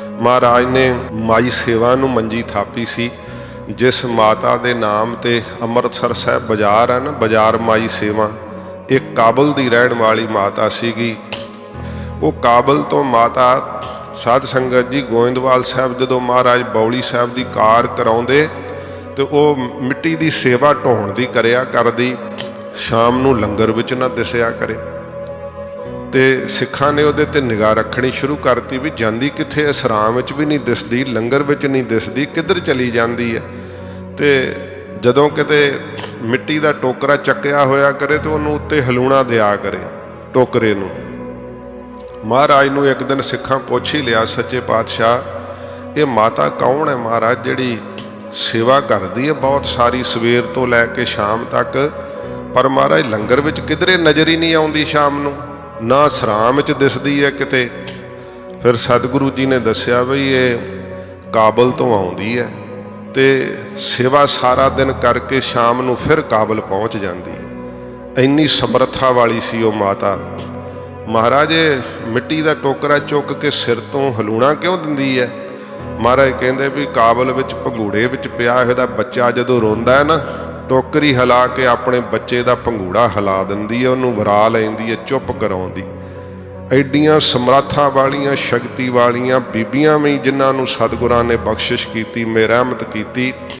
ਮਹਾਰਾਜ ਨੇ ਮਾਈ ਸੇਵਾ ਨੂੰ ਮੰਜੀ ਥਾਪੀ ਸੀ, ਜਿਸ ਮਾਤਾ ਦੇ ਨਾਮ ਤੇ ਅੰਮ੍ਰਿਤਸਰ ਸਾਹਿਬ ਬਾਜ਼ਾਰ ਹੈ ਨਾ ਬਾਜ਼ਾਰ ਮਾਈ ਸੇਵਾ। ਇਹ ਕਾਬਲ ਦੀ ਰਹਿਣ ਵਾਲੀ ਮਾਤਾ ਸੀਗੀ। ਉਹ ਕਾਬਲ ਤੋਂ ਮਾਤਾ ਸਾਧ ਸੰਗਤ ਜੀ ਗੋਇੰਦਵਾਲ ਸਾਹਿਬ, ਜਦੋਂ ਮਹਾਰਾਜ ਬੌਲੀ ਸਾਹਿਬ ਦੀ ਕਾਰ ਕਰਾਉਂਦੇ, ਤੇ ਉਹ ਮਿੱਟੀ ਦੀ ਸੇਵਾ ਢੋਣ ਦੀ ਕਰਿਆ ਕਰਦੀ, ਸ਼ਾਮ ਨੂੰ ਲੰਗਰ ਵਿੱਚ ਨਾ ਦਿਸਿਆ ਕਰੇ। ਤੇ ਸਿੱਖਾਂ ਨੇ ਉਹਦੇ ਤੇ ਨਿਗਾਹ ਰੱਖਣੀ ਸ਼ੁਰੂ ਕਰਤੀ ਵੀ ਜਾਂਦੀ ਕਿੱਥੇ ਅਸਰਾਮ ਵਿੱਚ ਵੀ ਨਹੀਂ ਦਿਸਦੀ, ਲੰਗਰ ਵਿੱਚ ਨਹੀਂ ਦਿਸਦੀ, ਕਿੱਧਰ ਚਲੀ ਜਾਂਦੀ ਹੈ ਤੇ ਜਦੋਂ ਕਿਤੇ ਮਿੱਟੀ ਦਾ ਟੋਕਰਾ ਚੱਕਿਆ ਹੋਇਆ ਕਰੇ ਤੇ ਉਹਨੂੰ ਉੱਤੇ ਹਲੂਣਾ ਦਿਆ ਕਰੇ, ਟੋਕਰੇ ਨੂੰ। ਮਹਾਰਾਜ ਨੂੰ ਇੱਕ ਦਿਨ ਸਿੱਖਾਂ ਪੁੱਛ ਹੀ ਲਿਆ, ਸੱਚੇ ਪਾਤਸ਼ਾਹ, ਇਹ ਮਾਤਾ ਕੌਣ ਹੈ ਮਹਾਰਾਜ ਜਿਹੜੀ ਸੇਵਾ ਕਰਦੀ ਹੈ ਬਹੁਤ ਸਾਰੀ ਸਵੇਰ ਤੋਂ ਲੈ ਕੇ ਸ਼ਾਮ ਤੱਕ? ਪਰ ਮਹਾਰਾਜ, ਲੰਗਰ ਵਿੱਚ ਕਿਧਰੇ ਨਜ਼ਰ ਹੀ ਨਹੀਂ ਆਉਂਦੀ ਸ਼ਾਮ ਨੂੰ। ਨਾ ਸਰਾਮ ਵਿੱਚ ਦਿਸਦੀ ਹੈ ਕਿਤੇ। ਫਿਰ ਸਤਿਗੁਰੂ ਜੀ ਨੇ ਦੱਸਿਆ ਵੀ ਇਹ ਕਾਬਲ ਤੋਂ ਆਉਂਦੀ ਹੈ ਤੇ ਸੇਵਾ ਸਾਰਾ ਦਿਨ ਕਰਕੇ ਸ਼ਾਮ ਨੂੰ ਫਿਰ ਕਾਬਲ ਪਹੁੰਚ ਜਾਂਦੀ ਹੈ। ਇੰਨੀ ਸਮਰੱਥਾ ਵਾਲੀ ਸੀ ਉਹ ਮਾਤਾ। ਮਹਾਰਾਜ ਮਿੱਟੀ ਦਾ ਟੋਕਰਾ ਚੁੱਕ ਕੇ ਸਿਰ ਤੋਂ ਹਲੂਣਾ ਕਿਉਂ ਦਿੰਦੀ ਹੈ? ਮਹਾਰਾਜ ਕਹਿੰਦੇ ਵੀ ਕਾਬਲ ਵਿੱਚ ਪੰਗੂੜੇ ਵਿੱਚ ਪਿਆ ਹੋਇਆ ਦਾ ਬੱਚਾ ਜਦੋਂ ਰੋਂਦਾ ਹੈ ਨਾ ਟੋਕਰੀ ਹਿਲਾ ਕੇ ਆਪਣੇ ਬੱਚੇ ਦਾ ਪੰਗੂੜਾ ਹਿਲਾ ਦਿੰਦੀ ਹੈ, ਉਹਨੂੰ ਵਰਾ ਲੈਂਦੀ ਹੈ, ਚੁੱਪ ਕਰਾਉਂਦੀ ਐਡੀਆਂ ਸਮਰੱਥਾ ਵਾਲੀਆਂ, ਸ਼ਕਤੀ ਵਾਲੀਆਂ ਬੀਬੀਆਂ ਵੀ ਜਿਨ੍ਹਾਂ ਨੂੰ ਸਤਿਗੁਰਾਂ ਨੇ ਬਖਸ਼ਿਸ਼ ਕੀਤੀ ਮੇਰਹਿਮਤ ਕੀਤੀ।